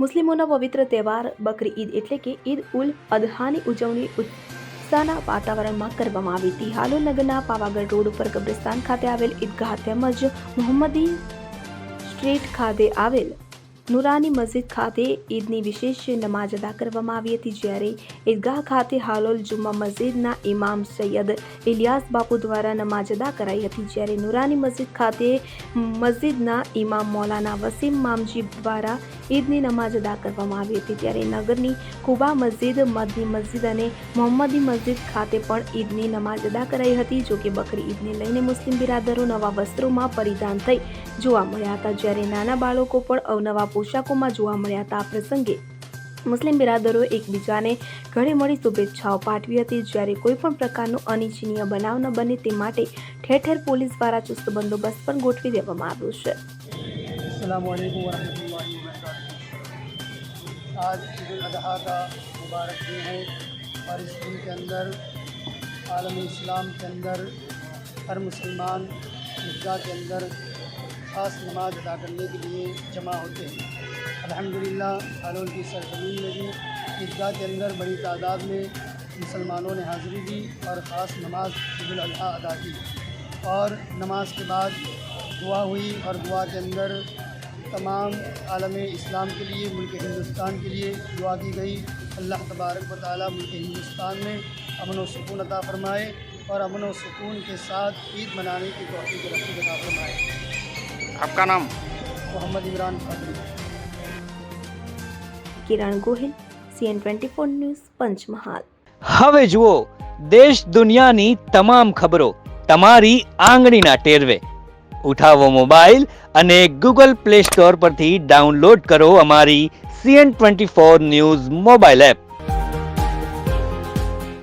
મુસ્લિમોના પવિત્ર તહેવાર બકરી ઈદ એટલે કે ઈદ ઉલ અદહાની ઉજવણી ઉત્સાહના વાતાવરણમાં કરવામાં આવી હતી. હાલોલ પાવાગઢ રોડ ઉપર કબ્રસ્તાન ખાતે આવેલ ઈદગાહ તેમજ મોહમ્મદી સ્ટ્રીટ ખાતે આવેલ નુરાની મસ્જિદ ખાતે ઈદની વિશેષ નમાજ અદા કરવામાં આવી હતી જ્યારે ઈદગાહ ખાતે હાલોલ જુમ્મા મસ્જિદના ઇમામ સૈયદ ઇલિયાસ બાપુ દ્વારા નમાજ અદા કરાઈ હતી. જ્યારે નુરાની મસ્જિદ ખાતે મસ્જિદના ઇમામ મૌલાના વસીમ મામજી દ્વારા ઈદની નમાજ અદા કરવામાં આવી હતી. ત્યારે નગરની કુબા મસ્જિદ, મદની મસ્જિદ અને મોહમ્મદી મસ્જિદ ખાતે પણ ઈદની નમાજ અદા કરાઈ હતી જોકે બકરી ઈદને લઈને મુસ્લિમ બિરાદરો નવા વસ્ત્રોમાં પરિધાન થઈ જોવા મળ્યા હતા. જ્યારે નાના બાળકો પણ અવનવા પોશાકોમાં જોવા મળ્યા હતા આ પ્રસંગે મુસ્લિમ બિરાદરો એકબીજાને ઘણી મળી શુભેચ્છાઓ પાઠવી હતી જ્યારે કોઈ પણ પ્રકારનો અનિચ્છનીય બનાવ ન બને તે માટે ઠેર ઠેર પોલીસ દ્વારા ચુસ્ત બંદોબસ્ત પણ ગોઠવી દેવામાં આવ્યો છે अल्लाम वरहमल वर्क आज ईद उल अजहा का मुबारक दिन है और इस दिन के अंदर आलम इस्लाम के अंदर हर मुसलमान ईदगाह के अंदर خاص نماز ادا کرنے کے لیے جمع ہوتے ہیں۔ الحمدللہ حالون کی سرزمین میں بھی عیدگاہ کے اندر بڑی تعداد میں مسلمانوں نے حاضری دی اور خاص نماز عید الاضحیٰ ادا کی۔ اور نماز کے بعد دعا ہوئی اور دعا کے اندر تمام عالم اسلام کے لیے، ملک ہندوستان کے لیے دعا کی گئی۔ اللہ تبارک و تعالیٰ ملک ہندوستان میں امن و سکون عطا فرمائے اور امن و سکون کے ساتھ عید منانے کی توفیق رفیق عطا فرمائے۔ આપકા નામ Mohammad Imran Kiran Gohil CN twenty four news હવે જુઓ દેશ દુનિયાની તમામ ખબરો તમારી આંગળીના ટેરવે. ઉઠાવો મોબાઈલ અને ગૂગલ પ્લે સ્ટોર પરથી ડાઉનલોડ કરો અમારી CN twenty four news mobile app.